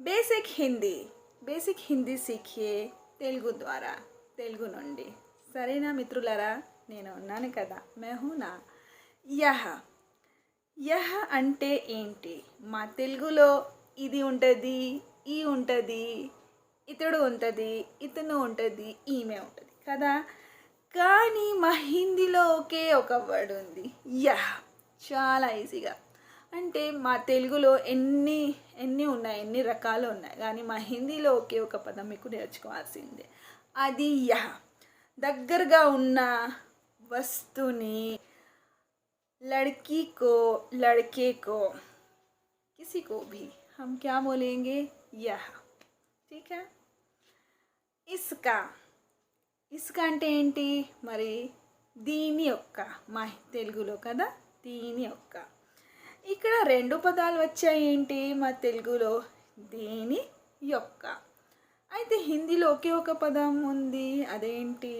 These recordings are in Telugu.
బేసిక్ హిందీ బేసిక్ హిందీ సీఖే తెలుగు ద్వారా తెలుగు నుండి. సరేనా మిత్రులరా? నేను ఉన్నాను కదా. మెహూనా యహ. యహ అంటే ఏంటి? మా తెలుగులో ఇది ఉంటుంది ఈ ఉంటుంది ఇతడు ఉంటుంది ఇతను ఉంటుంది ఈమె ఉంటుంది. కదా? కానీ మా హిందీలో ఒకే ఒక వర్డ్ ఉంది. యహ. చాలా ఈజీగా. అంటే మా తెలుగులో ఎన్ని ఎన్ని ఉన్నాయి ఎన్ని రకాలు ఉన్నాయి కానీ మా హిందీలో ఒకే ఒక పదం మీకు నేర్చుకోవాల్సిందే అది యహ దగ్గరగా ఉన్న వస్తుని लड़की को लड़के को किसी को भी हम क्या बोलेंगे यह ठीक है ఇసుక ఇసుక అంటే ఏంటి మరి దీని యొక్క మా తెలుగులో కదా దీని యొక్క ఇక్కడ రెండు పదాలు వచ్చాయి ఏంటి మా తెలుగులో? దీని యొక్క? అయితే హిందీలో ఒకే ఒక పదం ఉంది. అదేంటి?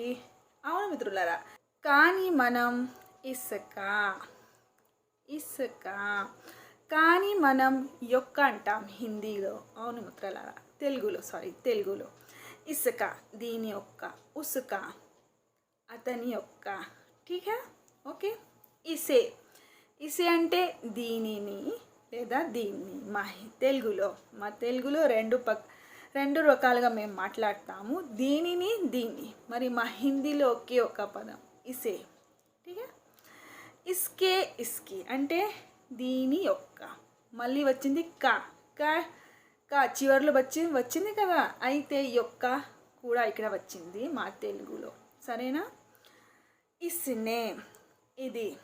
అవును మిత్రులారా కానీ మనం ఇసుక. ఇసుక. కానీ మనం యొక్క అంటాం హిందీలో. అవును మిత్రులారా తెలుగులో సారీ తెలుగులో. ఇసుక దీని యొక్క. ఉసుక అతని యొక్క. ఠీక్? ఓకే. ఇసే. ఇసే అంటే దీనిని లేదా దీన్ని. మా తెలుగులో మా తెలుగులో రెండు పక్ రెండు రకాలుగా మేము మాట్లాడతాము. దీనిని దీన్ని మరి మా హిందీలో ఒకే ఒక పదం ఇసే. ఠీకా? ఇస్కే ఇస్కి. అంటే దీని యొక్క. మళ్ళీ వచ్చింది కా. కా కా. చివర్లో వచ్చి వచ్చింది కదా? అయితే యొక్క కూడా ఇక్కడ వచ్చింది మా తెలుగులో. సరేనా? ఇస్నే. ఇది.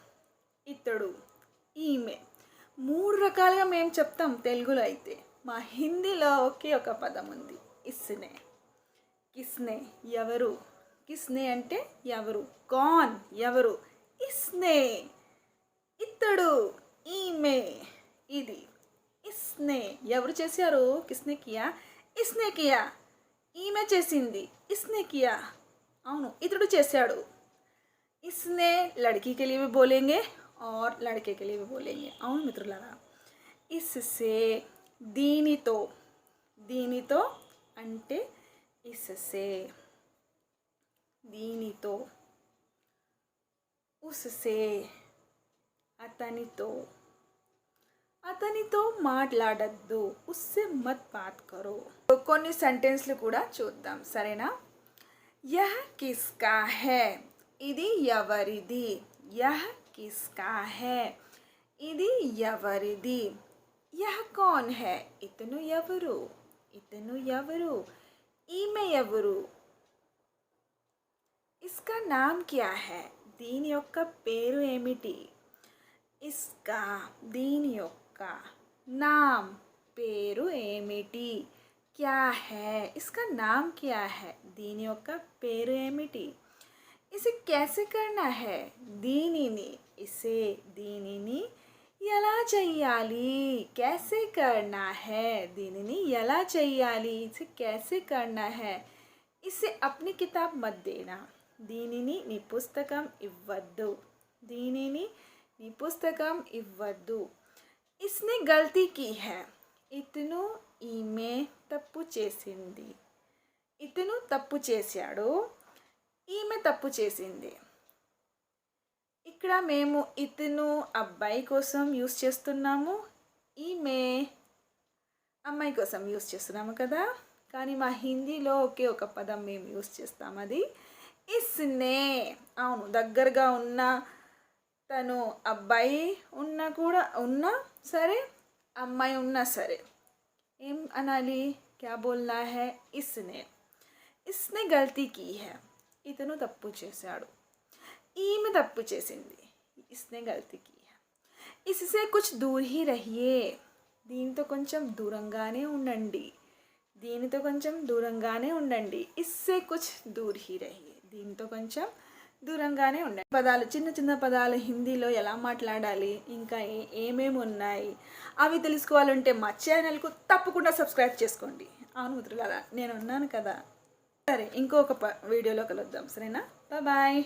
ఇతడు. ఈమె. మూడు రకాలుగా మేము చెప్తాం తెలుగులో అయితే. మా హిందీలో ఒకే ఒక పదం ఉంది. ఇస్నే కిస్నే ఎవరు? కిస్నే అంటే ఎవరు? కాన్ ఎవరు? ఇస్నే. ఇతడు. ఈమె. ఇది. ఇస్నే. ఎవరు చేశారు? కిస్నే కియా? ఇస్నే కియా. ఈమె చేసింది. ఇస్నే కియా. అవును ఇతడు చేశాడు. ఇస్నే లడికి కెలివి బోలేంగే? और लड़के के लिए भी बोलेंगे అవును మిత్రులారా ఇస్సే దీనితో దీనితో అంటే ఇస్సే దీనితో ఉస్సే అతనితో అతనితో మాట్లాడద్దు ఉస్సే మత్ బాత్ కరో కొన్ని సెంటెన్స్లు కూడా చూద్దాం సరేనా యహ్ కిస్కా హే ఇది ఎవరిది యహ్ కిస్కా హే ఇది ఎవరిది యహ్ కౌన్ హే ఇతను ఎవరు ఇతను ఎవరు ఈమె ఎవరు ఇస్కా నామ్ క్యా హే దీని యొక్క పేరు ఏమిటి ఇస్కా దీని యొక్క నామ్ పేరు ఏమిటి క్యా హే ఇస్కా నామ్ క్యా హే దీని యొక్క పేరు ఏమిటి इसे कैसे करना है? दीनिनी, इसे दीनिनी यला चाहिए कैसे करना है? दीनिनी यला चाहिए इसे कैसे करना है? इसे अपनी किताब मत देना। दीनिनी नी पुस्तक इव्वद्दु दीनिनी नी पुस्तक इव्वद्दु इसने गलती की है। इतनो ईमे तप्पु चेसिंदी इतनो तप्पु चेसाड़ो ఈమె తప్పు చేసింది. ఇక్కడ మేము ఇతను అబ్బాయి కోసం యూస్ చేస్తున్నాము. ఈమె అమ్మాయి కోసం యూస్ చేస్తున్నాము కదా. కానీ మా హిందీలో ఒకే ఒక పదం మేము యూస్ చేస్తాం. అది ఇస్నే. అవును దగ్గరగా ఉన్న తను అబ్బాయి ఉన్నా కూడా ఉన్నా సరే అమ్మాయి ఉన్నా సరే. ఏం అనాలి? క్యా బోల్నా హే? ఇస్నే. ఇస్నే గల్తీ కీ హే. ఇతను తప్పు చేశాడు. ఈమె తప్పు చేసింది. ఇస్నే గల్తీ కీ ఇస్సే కుచ్ దూర్ హీ రహియే. దీంతో కొంచెం దూరంగానే ఉండండి. దీనితో కొంచెం దూరంగానే ఉండండి. ఇస్సే కుచ్ దూర్ హీ రహియే. దీంతో కొంచెం దూరంగానే ఉండండి. పదాలు చిన్న చిన్న పదాలు హిందీలో ఎలా మాట్లాడాలి? ఇంకా ఏ ఏమేమి ఉన్నాయి? అవి తెలుసుకోవాలంటే మా ఛానల్కు తప్పకుండా సబ్స్క్రైబ్ చేసుకోండి. అవును మిత్రులారా నేను ఉన్నాను కదా. సరే ఇంకొక ప వీడియోలో కలుద్దాం. సరేనా? బాయ్